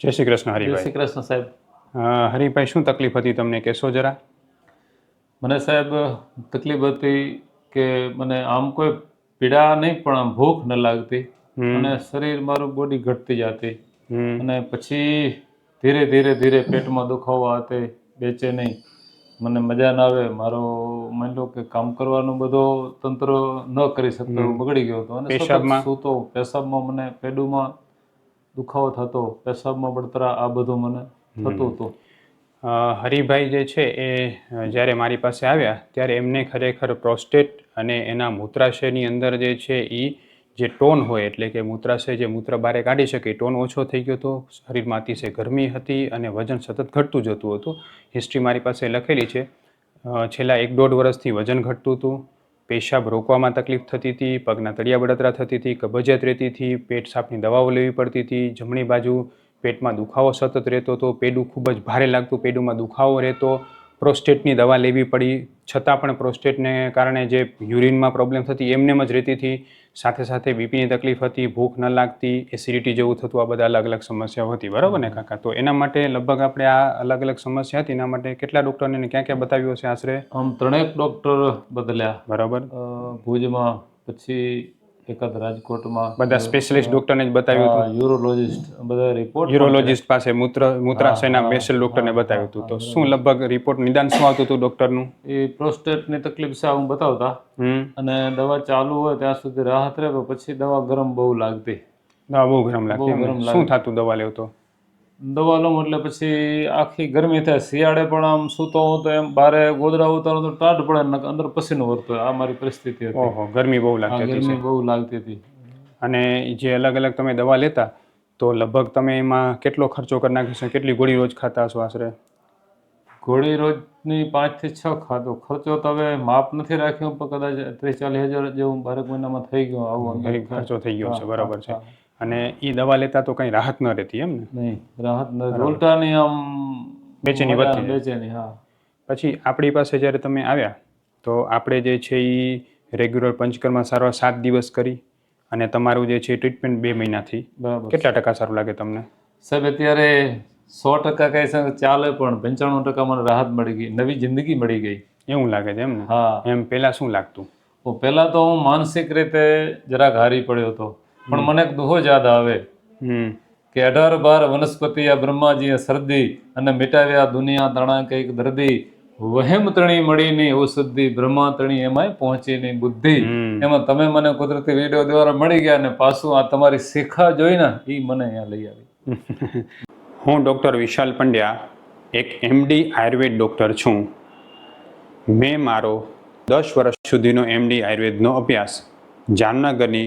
જય શ્રી કૃષ્ણ જય હરિભાઈ શ્રી કૃષ્ણ સાહેબ. હરિભાઈ શું તકલીફ હતી તમને? કહેશો જરા. મને સાહેબ તકલીફ હતી કે મને આમ કોઈ પીડા નહીં પણ આમ ભૂખ ન લાગતી. અને શરીર મારું બોડી ઘટતી જતી. અને પછી ધીરે ધીરે ધીરે પેટમાં દુખાવો આતે બેચે નહીં. મને મજા ના આવે. મારો માની લો કે કામ કરવાનો બધો તંત્ર ન કરી શકતો બગડી ગયો હતો. અને પેશાબમાં? સૂતો પેશાબમાં મને પેડુમાં દુખાવો થતો પેશાબમાં બળતરા આ બધું મને થતું હતું. હરિભાઈ જે છે એ જ્યારે મારી પાસે આવ્યા ત્યારે એમને ખરેખર પ્રોસ્ટેટ અને એના મૂત્રાશયની અંદર જે છે એ જે ટોન હોય એટલે કે મૂત્રાશય જે મૂત્ર બારે કાઢી શકે ટોન ઓછો થઈ ગયો હતો શરીરમાં અતિશય ગરમી હતી અને વજન સતત ઘટતું જતું હતું. હિસ્ટ્રી મારી પાસે લખેલી છે. છેલ્લા એક દોઢ વર્ષથી વજન ઘટતું હતું. પેશાબ રોકવામાં તકલીફ થતી હતી, પગના તળિયા બળતરા થતી હતી, કબજિયાત રહેતી હતી, પેટ સાફની દવાઓ લેવી પડતી હતી, જમણી બાજુ પેટમાં દુખાવો સતત રહેતો હતો, પેડું ખૂબ જ ભારે લાગતું, પેડુમાં દુખાવો રહેતો. પ્રોસ્ટેટની દવા લેવી પડી. છતાં પણ પ્રોસ્ટેટને કારણે જે યુરિનમાં પ્રોબ્લેમ થતી એમનેમ જ રહેતી સાથે સાથે બીપીની તકલીફ હતી ભૂખ ન લાગતી એસિડિટી જેવું થતું આ બધા અલગ અલગ સમસ્યાઓ હતી. બરાબર ને કાકા? તો એના માટે લગભગ આપણે આ અલગ અલગ સમસ્યા હતી. એના માટે કેટલા ડૉક્ટરને ક્યાં ક્યાં બતાવ્યું હશે આશરે? આમ ત્રણેક ડૉક્ટર બદલ્યા. બરાબર. ભુજમાં પછી એકાદ રાજકોટમાં બધા સ્પેશિયલિસ્ટ ડોક્ટરને જ બતાવ્યું હતું. યુરોલોજિસ્ટ બધા રિપોર્ટ યુરોલોજિસ્ટ પાસે મૂત્ર મૂત્રાશયના સ્પેશિયલ ડોક્ટરને બતાવ્યું હતું. તો શું લગભગ રિપોર્ટ નિદાન શું આવતું હતું ડોક્ટરનું એ પ્રોસ્ટેટની તકલીફ છે હું બતાવતા. અને દવા ચાલુ હોય ત્યાં સુધી રાહત રહે પછી દવા ગરમ બહુ લાગતી. દવા બહુ ગરમ લાગતી શું થતું દવા લેવ તો? દવા લઉં એટલે પછી આખી ગરમી થાય. શિયાળે પણ આમ સૂતો હું તો એમ બારે ગોદરા ઉતારો તો ટાઢ પડે અંદર પસીનો વરતો આ મારી પરિસ્થિતિ હતી. ઓહો ગરમી બહુ લાગતી ગરમી બહુ લાગતી હતી. અને જે અલગ અલગ તમે દવા લેતા તો લગભગ તમે એમાં કેટલો ખર્ચો કરી નાખી કેટલી ગોળી રોજ ખાતા હશો આશરે? ગોળી રોજની પાંચથી છ ખાધો. ખર્ચો તો હવે માપ નથી રાખ્યો પણ કદાચ ત્રીસ ચાલીસ હજાર જેવું બારેક મહિનામાં થઈ ગયો આવો ખર્ચો થઈ ગયો છે બરાબર છે. અને એ દવા લેતા તો કંઈ રાહત ન રહેતી એમ ને? નહીં રાહત નથી ઉલટાની આમ બેચેની વધતી બેચેની હા. પછી આપણી પાસે જ્યારે તમે આવ્યા તો આપણે જે છે એ રેગ્યુલર પંચકર્મા સારવાર સાત દિવસ કરી અને તમારું જે છે ટ્રીટમેન્ટ બે મહિનાથી. બરાબર. કેટલા ટકા સારું લાગે તમને? સાહેબ અત્યારે સો ટકા કહી શકે ચાલે પણ પંચાણું ટકા મને રાહત મળી ગઈ નવી જિંદગી મળી ગઈ. એવું લાગે છે એમ ને? હા. એમ પહેલાં શું લાગતું? પહેલા તો હું માનસિક રીતે જરાક હારી પડ્યો હતો. પણ મને એક દુહો યાદ આવે કે અઢાર બાર વનસ્પતિ આ બ્રહ્માજીએ શરદી અને મિટાવ્યા દુનિયા તણા કંઈક દર્દી વહેમ ત્રણી મળીની ઔષધિ બ્રહ્મા ત્રણી એમાં પહોંચીની બુદ્ધિ. એમાં તમે મને કુદરતી વીડિયો દ્વારા મળી ગયા અને પાછું આ તમારી શિખા જોઈને એ મને અહીંયા લઈ આવી. હું ડૉક્ટર વિશાલ પંડ્યા એક એમડી આયુર્વેદ ડૉક્ટર છું. મેં મારો દસ વર્ષ સુધીનો એમડી આયુર્વેદનો અભ્યાસ જામનગરની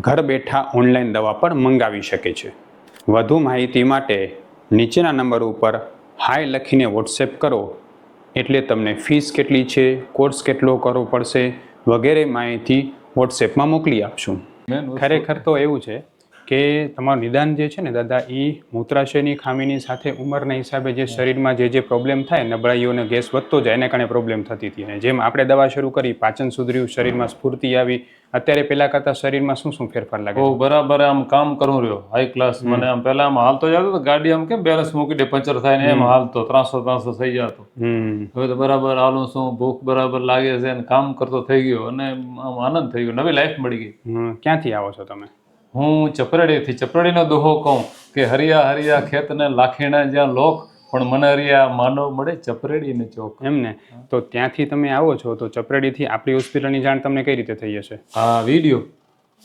ઘર બેઠા ઓનલાઈન દવા પણ મંગાવી શકે છે. વધુ માહિતી માટે નીચેના નંબર ઉપર હાય લખીને વોટ્સએપ કરો. એટલે તમને ફીસ કેટલી છે કોર્સ કેટલો કરવો પડશે વગેરે માહિતી વોટ્સએપમાં મોકલી આપશું. ખરેખર તો એવું છે કે તમારું નિદાન જે છે ને દાદા એ મૂત્રાશયની ખામીની સાથે ઉંમરના હિસાબે જે શરીરમાં જે જે પ્રોબ્લેમ થાય નબળાઈઓને ગેસ વધતો જાય એને કારણે પ્રોબ્લેમ થતી હતી. અને જેમ આપણે દવા શરૂ કરી પાચન સુધર્યું શરીરમાં સ્ફૂર્તિ આવી અત્યારે પહેલા કરતાં શરીરમાં શું શું ફેરફાર લાગે બહુ બરાબર આમ કામ કરું રહ્યો. હાઈ ક્લાસ મને આમ પેલા આમ હાલતો જતો તો ગાડી આમ કેમ બેલેન્સ મૂકી દે પંચર થાય ને એમ હાલતો ત્રાસો ત્રાસો થઈ જતો. હવે તો બરાબર હાલું શું ભૂખ બરાબર લાગે છે અને કામ કરતો થઈ ગયો અને આમ આનંદ થઈ ગયો નવી લાઈફ મળી ગઈ. ક્યાંથી આવો છો તમે? હું ચપરડીથી ચપરડીનો દોહો કહું કે હરિયા હરિયા ખેતને લાખીણા જ્યાં લોક પણ મને હરિયા માનવ મળે ચપરેડીને ચોક. એમ ને તો ત્યાંથી તમે આવો છો તો ચપરેડીથી આપણી હોસ્પિટલની જાણ તમને કઈ રીતે થઈ જશે આ વીડિયો.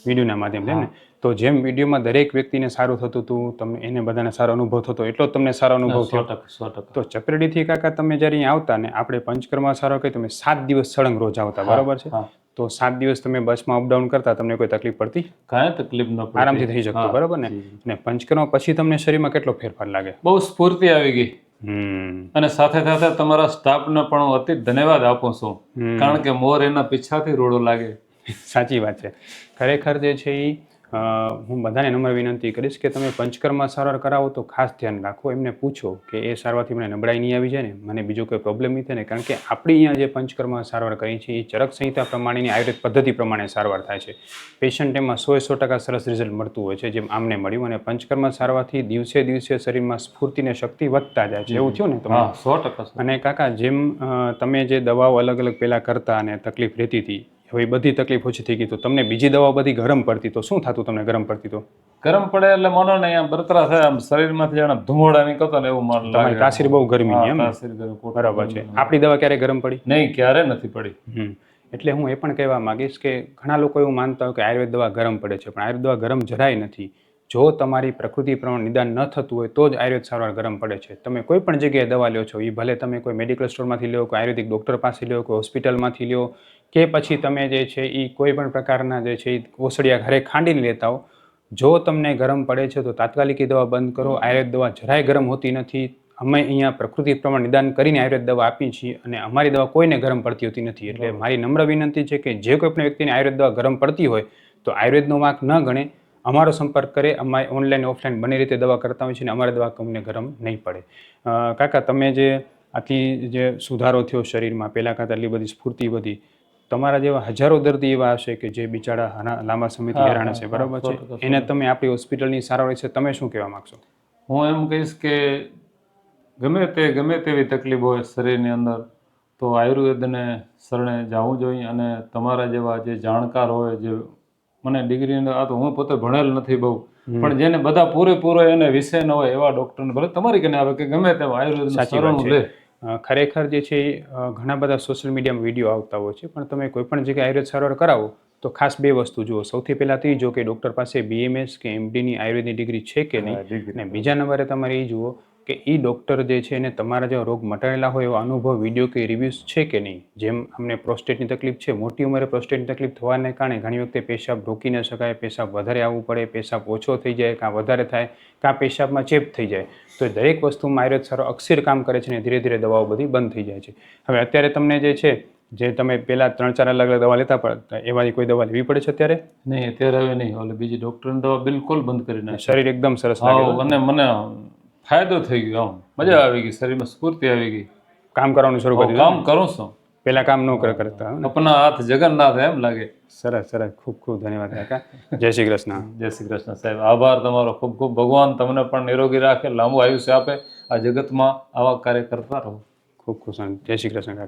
વિડીયોના માધ્યમથી એમને? તો જેમ વિડીયોમાં દરેક વ્યક્તિને સારું થતું હતું તમને એને બધાને સારો અનુભવ થતો એટલો જ તમને સારો અનુભવ થયો? સો તો ચપરેડીથી કાકા તમે જ્યારે આવતા ને આપણે પંચકર્મા સારો કહી તમે સાત દિવસ સળંગ રોજ આવતા બરાબર છે? હા. તો સાત દિવસ તમે બસમાં અપડાઉન કરતા તમને કોઈ તકલીફ પડતી? કાંઈ તકલીફ ન આરામથી થઈ શકતો બરાબર ને? અને પંચકર્મ પછી તમને શરીરમાં કેટલો ફેરફાર લાગે? બહુ સ્ફૂર્તિ આવી ગઈ. અને સાથે સાથે તમારા સ્ટાફને પણ અતિ ધન્યવાદ આપું છું. કારણ કે મોર એના પીછાથી રોડો લાગે. સાચી વાત છે. ખરેખર જે છે એ હું બધાને નમ્ર વિનંતી કરીશ કે તમે પંચકર્મ સારવાર કરાવો તો ખાસ ધ્યાન રાખો. એમને પૂછો કે એ સારવારથી મને નબળાઈ નહીં આવી જાય ને? મને બીજો કોઈ પ્રોબ્લેમ નહીં થાય ને? કારણ કે આપણી અહીંયા જે પંચકર્મા સારવાર કરી છે એ ચરક સંહિતા પ્રમાણેની આયુર્વેદ પદ્ધતિ પ્રમાણે સારવાર થાય છે. પેશન્ટ એમાં સો સો ટકા સરસ રિઝલ્ટ મળતું હોય છે જેમ આમને મળ્યું અને પંચકર્મ સારવારથી દિવસે દિવસે શરીરમાં સ્ફૂર્તિ અને શક્તિ વધતા જાય છે. એવું થયું ને તમે સો ટકા અને કાકા જેમ તમે જે દવાઓ અલગ અલગ પહેલાં કરતા અને તકલીફ રહેતી હતી હવે એ બધી તકલીફ ઓછી થઈ ગઈ તો તમને બીજી દવા બધી ગરમ પડતી તો શું થતું તમને ગરમ પડતી તો? ગરમ પડે એટલે મનો ને આમ બરતરા થાય આમ શરીરમાંથી જાણે ધુમાડા નીકળતો ને એવું મન તમારી લાગે તાસીર બહુ ગરમીની હા, એમ? તાસીર ગરમ, બરાબર છે. આપણી દવા ક્યારે ગરમ પડી? નહીં ક્યારે નથી પડી. એટલે હું એ પણ કહેવા માંગીશ કે ઘણા લોકો એવું માનતા હોય કે આયુર્વેદ દવા ગરમ પડે છે પણ આયુર્વેદ દવા ગરમ જરાય નથી. જો તમારી પ્રકૃતિ પ્રમાણે નિદાન ન થતું હોય તો જ આયુર્વેદ સારવાર ગરમ પડે છે. તમે કોઈ પણ જગ્યાએ દવા લ્યો છો એ ભલે તમે કોઈ મેડિકલ સ્ટોરમાંથી લ્યો કોઈ આયુર્વેદિક ડૉક્ટર પાસે લ્યો કોઈ હોસ્પિટલમાંથી લ્યો કે પછી તમે જે છે એ કોઈ પણ પ્રકારના જે છે એ ઓસડિયા ઘરે ખાંડીને લેતા હો જો તમને ગરમ પડે છે તો તાત્કાલિક એ દવા બંધ કરો. આયુર્વેદ દવા જરાય ગરમ હોતી નથી. અમે અહીંયા પ્રકૃતિ પ્રમાણે નિદાન કરીને આયુર્વેદ દવા આપીએ છીએ અને અમારી દવા કોઈને ગરમ પડતી હોતી નથી. એટલે મારી નમ્ર વિનંતી છે કે જે કોઈ પણ વ્યક્તિને આયુર્વેદ દવા ગરમ પડતી હોય તો આયુર્વેદનો વાંક ન ગણે. અમારો સંપર્ક કરે અમારે ઓનલાઈન ઓફલાઈન બંને રીતે દવા કરતા હોય છે અને અમારી દવા કંપને ગરમ નહીં પડે. કાકા તમે જે આથી જે સુધારો થયો શરીરમાં પહેલાં કરતાં એટલી બધી સ્ફૂર્તિ વધી તમારા જેવા હજારો દર્દી એવા હશે કે જે બિચારા લાંબા સમયથી હેરાન હશે બરાબર છે? એને તમે આપણી હોસ્પિટલની સારવાર વિશે તમે શું કહેવા માગશો? હું એમ કહીશ કે ગમે તે ગમે તેવી તકલીફ હોય શરીરની અંદર તો આયુર્વેદને શરણે જવું જોઈએ અને તમારા જેવા જે જાણકાર હોય જે મને ડિગ્રી આ તો હું પોતે ભણેલ નથી બહુ. પણ જેને બધા પૂરેપૂરો એને વિષય ન હોય એવા ડૉક્ટરને ભલે તમારી કને આવે કે ગમે તેમ આયુર્વેદ શરણું. લે. ખરેખર જે છે ઘણા બધા સોશિયલ મીડિયામાં વીડિયો આવતા હોય છે પણ તમે કોઈ પણ જગ્યાએ આયુર્વેદ સારવાર કરાવો તો ખાસ બે વસ્તુ જુઓ. સૌથી પહેલાં તો એ જો કે ડૉક્ટર પાસે બીએમએસ કે એમડીની આયુર્વેદની ડિગ્રી છે કે નહીં? અને બીજા નંબરે તમારે એ જુઓ કે એ ડૉક્ટર જે છે એને તમારા જેવા રોગ મટાડેલા હોય એવો અનુભવ વીડિયો કે રિવ્યૂઝ છે કે નહીં? જેમ અમને પ્રોસ્ટેટની તકલીફ છે મોટી ઉંમરે પ્રોસ્ટેટની તકલીફ થવાને કારણે ઘણી વખતે પેશાબ રોકી ન શકાય પેશાબ વધારે આવવું પડે પેશાબ ઓછો થઈ જાય કાં વધારે થાય કાં પેશાબમાં ચેપ થઈ જાય. તો એ દરેક વસ્તુમાં આયુર્વેદ સારો અક્ષીર કામ કરે છે ને ધીરે ધીરે દવાઓ બધી બંધ થઈ જાય છે. હવે અત્યારે તમને જે છે જે તમે પહેલાં ત્રણ ચાર અલગ અલગ દવા લેતા પડતા એવાની કોઈ દવા લેવી પડે છે અત્યારે? નહીં અત્યારે હવે નહીં. ઓલે બીજી ડૉક્ટરની દવા બિલકુલ બંધ કરી નાખી. શરીર એકદમ સરસ લાગે અને મને ફાયદો થઈ ગયો. આમ મજા આવી ગઈ. શરીરમાં સ્ફૂર્તિ આવી ગઈ. કામ કરવાનું શરૂ કર્યું કામ કરું છું. પહેલાં કામ ન કરે કરતા અપના હાથ જગન્નાથ એમ લાગે. સરસ સરસ. ખૂબ ખૂબ ધન્યવાદ કાકા. જય શ્રી કૃષ્ણ. જય શ્રી કૃષ્ણ સાહેબ. આભાર તમારો. ખૂબ ખૂબ ભગવાન તમને પણ નિરોગી રાખે લાંબુ આયુષ્ય આપે. આ જગતમાં આવા કાર્ય કરતા રહો. ખૂબ ખૂબ જય શ્રી કૃષ્ણ કાકા.